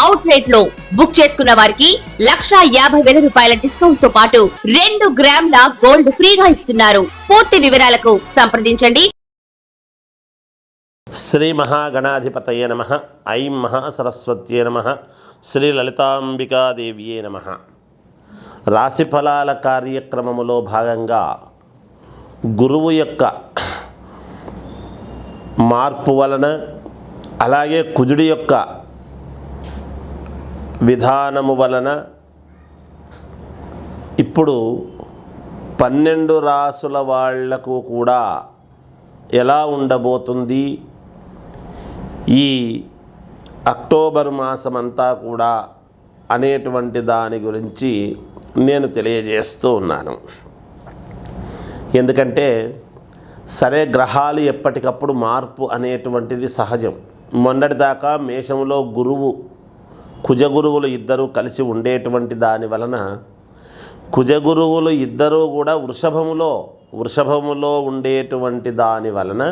Out రేట్లో book చేసుకున్న వారికి లక్షా యాభై వేల రూపాయల డిస్కౌంట్తో పాటు రెండు గ్రాముల గోల్డ్ ఫ్రీగా ఇస్తున్నారు. పూర్తి వివరాలకు సంప్రదించండి. శ్రీ మహాగణాధిపతయ నమ. ఐం మహాసరస్వత్యే నమ. శ్రీ లలితాంబికాదేవ్యే నమ. రాశిఫలాల కార్యక్రమములో భాగంగా గురువు యొక్క మార్పు వలన అలాగే కుజుడి యొక్క విధానము వలన ఇప్పుడు పన్నెండు రాసుల వాళ్ళకు కూడా ఎలా ఉండబోతుంది? ఈ అక్టోబర్ మాసమంతా కూడా అనేటువంటి దాని గురించి నేను తెలియజేస్తూ ఉన్నాను. ఎందుకంటే సరే గ్రహాలు ఎప్పటికప్పుడు మార్పు అనేటువంటిది సహజం. మొన్నటిదాకా మేషంలో గురువు కుజగురువులు ఇద్దరూ కలిసి ఉండేటువంటి దాని వలన కుజగురువులు ఇద్దరూ కూడా వృషభములో వృషభములో ఉండేటువంటి దాని వలన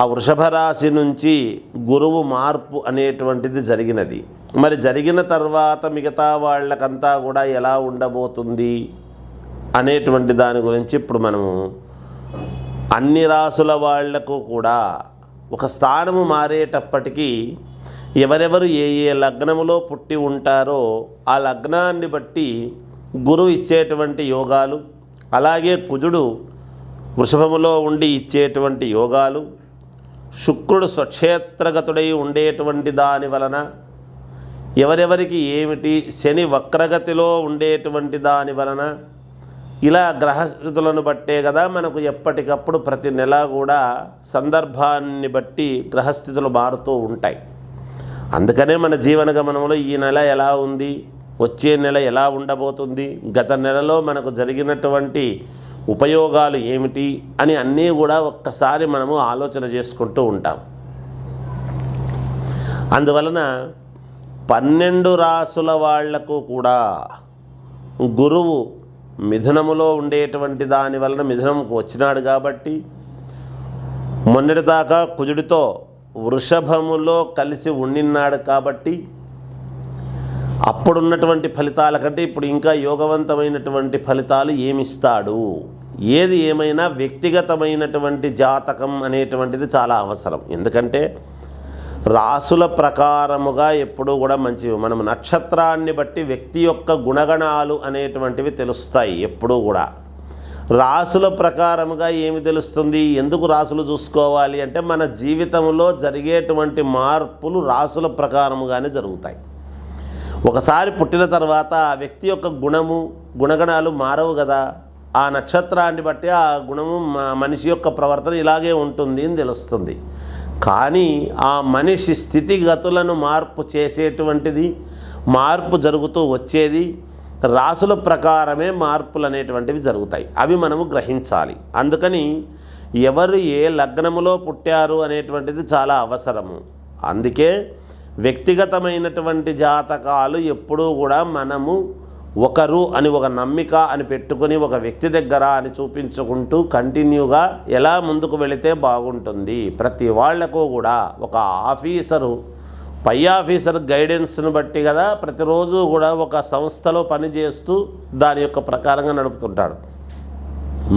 ఆ వృషభ రాశి నుంచి గురువు మార్పు అనేటువంటిది జరిగినది. మరి జరిగిన తర్వాత మిగతా వాళ్ళకంతా కూడా ఎలా ఉండబోతుంది అనేటువంటి దాని గురించి ఇప్పుడు మనము అన్ని రాసుల వాళ్ళకు కూడా ఒక స్థానము మారేటప్పటికీ ఎవరెవరు ఏ ఏ లగ్నములో పుట్టి ఉంటారో ఆ లగ్నాన్ని బట్టి గురువు ఇచ్చేటువంటి యోగాలు అలాగే కుజుడు వృషభములో ఉండి ఇచ్చేటువంటి యోగాలు శుక్రుడు స్వక్షేత్రగతుడై ఉండేటువంటి దాని వలన ఎవరెవరికి ఏమిటి శని వక్రగతిలో ఉండేటువంటి దాని వలన ఇలా గ్రహస్థితులను బట్టే కదా మనకు ఎప్పటికప్పుడు ప్రతి నెల కూడా సందర్భాన్ని బట్టి గ్రహస్థితులు మారుతూ ఉంటాయి. అందుకనే మన జీవన గమనంలో ఈ నెల ఎలా ఉంది? వచ్చే నెల ఎలా ఉండబోతుంది? గత నెలలో మనకు జరిగినటువంటి ఉపయోగాలు ఏమిటి? అని అన్నీ కూడా ఒక్కసారి మనము ఆలోచన చేసుకుంటూ ఉంటాం. అందువలన పన్నెండు రాసుల వాళ్ళకు కూడా గురువు మిథునములో ఉండేటువంటి దాని వలన మిథునంకు వచ్చినాడు కాబట్టి మొన్నటిదాకా కుజుడితో వృషభములో కలిసి ఉండినాడు కాబట్టి అప్పుడున్నటువంటి ఫలితాల కంటే ఇప్పుడు ఇంకా యోగవంతమైనటువంటి ఫలితాలు ఏమిస్తాడు? ఏది ఏమైనా వ్యక్తిగతమైనటువంటి జాతకం అనేటువంటిది చాలా అవసరం. ఎందుకంటే రాసుల ప్రకారముగా ఎప్పుడూ కూడా మంచివి. మనం నక్షత్రాన్ని బట్టి వ్యక్తి యొక్క గుణగణాలు అనేటువంటివి తెలుస్తాయి ఎప్పుడూ కూడా. రాసుల ప్రకారముగా ఏమి తెలుస్తుంది? ఎందుకు రాసులు చూసుకోవాలి? అంటే మన జీవితంలో జరిగేటువంటి మార్పులు రాసుల ప్రకారముగానే జరుగుతాయి. ఒకసారి పుట్టిన తర్వాత ఆ వ్యక్తి యొక్క గుణము గుణగణాలు మారవు కదా? ఆ నక్షత్రాన్ని బట్టి ఆ గుణము మనిషి యొక్క ప్రవర్తన ఇలాగే ఉంటుంది అని తెలుస్తుంది. కానీ ఆ మనిషి స్థితిగతులను మార్పు చేసేటువంటిది మార్పు జరుగుతూ వచ్చేది రాసుల ప్రకారమే మార్పులు అనేటువంటివి జరుగుతాయి. అవి మనము గ్రహించాలి. అందుకని ఎవరు ఏ లగ్నములో పుట్టారు అనేటువంటిది చాలా అవసరము. అందుకే వ్యక్తిగతమైనటువంటి జాతకాలు ఎప్పుడూ కూడా మనము ఒకరు అని ఒక నమ్మిక అని పెట్టుకొని ఒక వ్యక్తి దగ్గర అని చూపించుకుంటూ కంటిన్యూగా ఎలా ముందుకు వెళితే బాగుంటుంది. ప్రతి వాళ్ళకు కూడా ఒక ఆఫీసరు పై ఆఫీసర్ గైడెన్స్ను బట్టి కదా ప్రతిరోజు కూడా ఒక సంస్థలో పనిచేస్తూ దాని యొక్క ప్రకారంగా నడుపుతుంటాడు.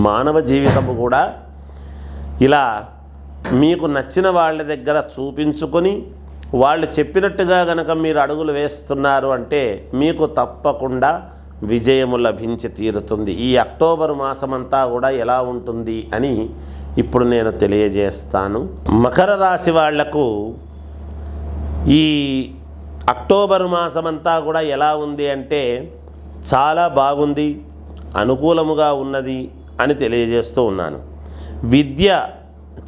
మానవ జీవితము కూడా ఇలా మీకు నచ్చిన వాళ్ళ దగ్గర చూపించుకొని వాళ్ళు చెప్పినట్టుగా గనక మీరు అడుగులు వేస్తున్నారు అంటే మీకు తప్పకుండా విజయము లభించి తీరుతుంది. ఈ అక్టోబర్ మాసమంతా కూడా ఎలా ఉంటుంది అని ఇప్పుడు నేను తెలియజేస్తాను. మకర రాశి వాళ్ళకు ఈ అక్టోబర్ మాసమంతా కూడా ఎలా ఉంది అంటే చాలా బాగుంది అనుకూలముగా ఉన్నది అని తెలియజేస్తూ ఉన్నాను. విద్య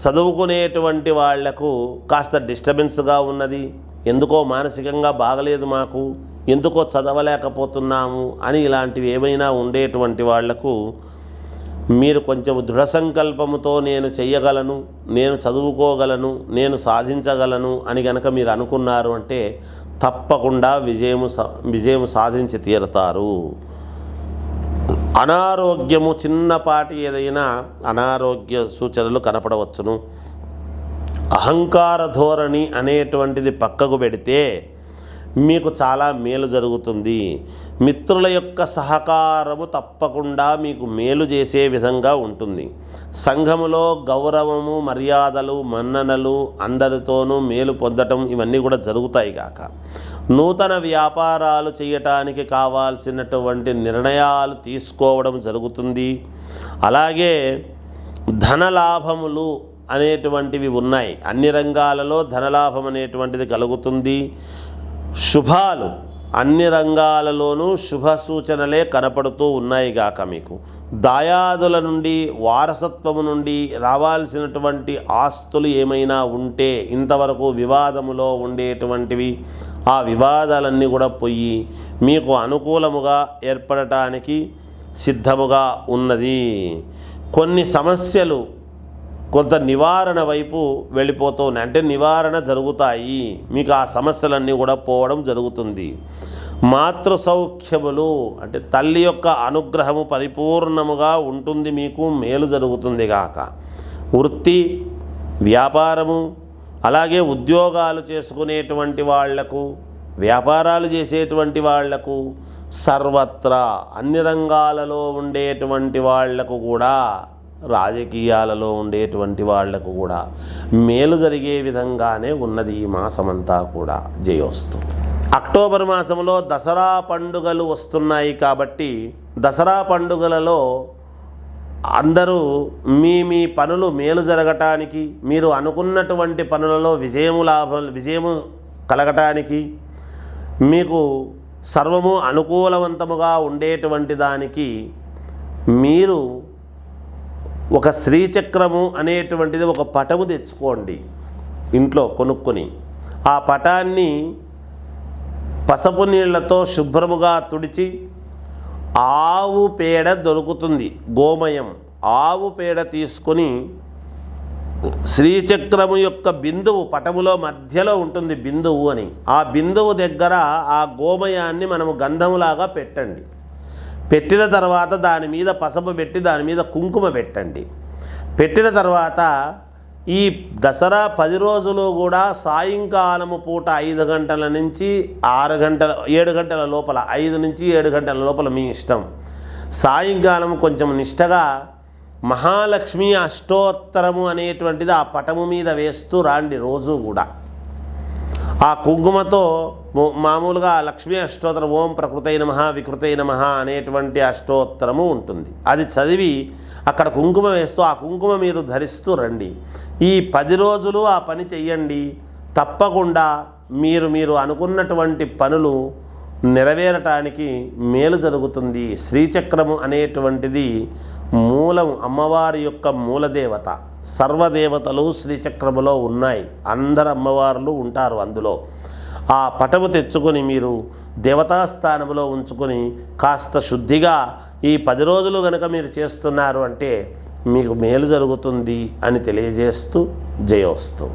చదువుకునేటువంటి వాళ్ళకు కాస్త డిస్టర్బెన్స్గా ఉన్నది ఎందుకో మానసికంగా బాగలేదు మాకు ఎందుకో చదవలేకపోతున్నాము అని ఇలాంటివి ఏమైనా ఉండేటువంటి వాళ్ళకు మీరు కొంచెం దృఢ సంకల్పముతో నేను చెయ్యగలను నేను చదువుకోగలను నేను సాధించగలను అని గనక మీరు అనుకున్నారు అంటే తప్పకుండా విజయము సా విజయము సాధించి తీరుతారు. అనారోగ్యము చిన్నపాటి ఏదైనా అనారోగ్య సూచనలు కనపడవచ్చును. అహంకార ధోరణి అనేటువంటిది పక్కకు పెడితే మీకు చాలా మేలు జరుగుతుంది. మిత్రుల యొక్క సహకారము తప్పకుండా మీకు మేలు చేసే విధంగా ఉంటుంది. సంఘములో గౌరవము మర్యాదలు మన్ననలు అందరితోనూ మేలు పొందటం ఇవన్నీ కూడా జరుగుతాయి కాక నూతన వ్యాపారాలు చేయటానికి కావాల్సినటువంటి నిర్ణయాలు తీసుకోవడం జరుగుతుంది. అలాగే ధనలాభములు అనేటువంటివి ఉన్నాయి. అన్ని రంగాలలో ధనలాభం అనేటువంటిది కలుగుతుంది. శుభాలు. అన్ని రంగాలలోనూ శుభ సూచనలే కనపడుతూ ఉన్నాయి గాక మీకు. దాయాదుల నుండి వారసత్వము నుండి రావాల్సినటువంటి ఆస్తులు ఏమైనా ఉంటే ఇంతవరకు వివాదములో ఉండేటువంటివి ఆ వివాదాలన్నీ కూడా పోయి మీకు అనుకూలముగా ఏర్పడటానికి సిద్ధముగా ఉన్నది. కొన్ని సమస్యలు కొంత నివారణ వైపు వెళ్ళిపోతూ ఉన్నాయి అంటే నివారణ జరుగుతాయి. మీకు ఆ సమస్యలన్నీ కూడా పోవడం జరుగుతుంది. మాతృ సౌఖ్యములు అంటే తల్లి యొక్క అనుగ్రహము పరిపూర్ణముగా ఉంటుంది మీకు మేలు జరుగుతుంది గాక. వృత్తి వ్యాపారము అలాగే ఉద్యోగాలు చేసుకునేటువంటి వాళ్ళకు వ్యాపారాలు చేసేటువంటి వాళ్ళకు సర్వత్రా అన్ని రంగాలలో ఉండేటువంటి వాళ్ళకు కూడా రాజకీయాలలో ఉండేటువంటి వాళ్ళకు కూడా మేలు జరిగే విధంగానే ఉన్నది ఈ మాసమంతా కూడా జయోస్తు అక్టోబర్ మాసంలో దసరా పండుగలు వస్తున్నాయి కాబట్టి దసరా పండుగలలో అందరూ మీ మీ పనులు మేలు జరగటానికి మీరు అనుకున్నటువంటి పనులలో విజయము లాభం విజయము కలగటానికి మీకు సర్వము అనుకూలవంతముగా ఉండేటువంటి దానికి మీరు ఒక శ్రీచక్రము అనేటువంటిది ఒక పటము తెచ్చుకోండి. ఇంట్లో కొనుక్కొని. ఆ పటాన్ని పసుపు నీళ్ళతో శుభ్రముగా తుడిచి ఆవు పేడ దొరుకుతుంది. గోమయం ఆవు పేడ తీసుకొని శ్రీచక్రము యొక్క బిందువు పటములో మధ్యలో ఉంటుంది బిందువు అని. ఆ బిందువు దగ్గర ఆ గోమయాన్ని మనము గంధములాగా పెట్టండి. పెట్టిన తర్వాత దాని మీద పసుపు పెట్టి దాని మీద కుంకుమ పెట్టండి. పెట్టిన తర్వాత ఈ దసరా పది రోజులు కూడా సాయంకాలము పూట ఐదు గంటల నుంచి ఆరు గంటల ఏడు గంటల లోపల ఐదు నుంచి ఏడు గంటల లోపల మీ ఇష్టం. సాయంకాలం కొంచెం నిష్టగా మహాలక్ష్మి అష్టోత్తరము అనేటువంటిది ఆ పటము మీద వేస్తూ రాండి రోజు కూడా. ఆ కుంకుమతో మామూలుగా లక్ష్మీ అష్టోత్తరం ఓం ప్రకృతై నమ వికృతై నమ అనేటువంటి అష్టోత్తరము ఉంటుంది. అది చదివి అక్కడ కుంకుమ వేస్తూ ఆ కుంకుమ మీరు ధరిస్తూ రండి. ఈ పది రోజులు ఆ పని చెయ్యండి. తప్పకుండా మీరు మీరు అనుకున్నటువంటి పనులు నెరవేరటానికి మేలు జరుగుతుంది. శ్రీచక్రము అనేటువంటిది మూలం అమ్మవారి యొక్క మూలదేవత. సర్వదేవతలు శ్రీచక్రములో ఉన్నాయి. అందరు అమ్మవార్లు ఉంటారు అందులో. ఆ పటము తెచ్చుకొని మీరు దేవతాస్థానంలో ఉంచుకొని కాస్త శుద్ధిగా ఈ పది రోజులు కనుక మీరు చేస్తున్నారు అంటే మీకు మేలు జరుగుతుంది అని తెలియజేస్తూ జయోస్తు.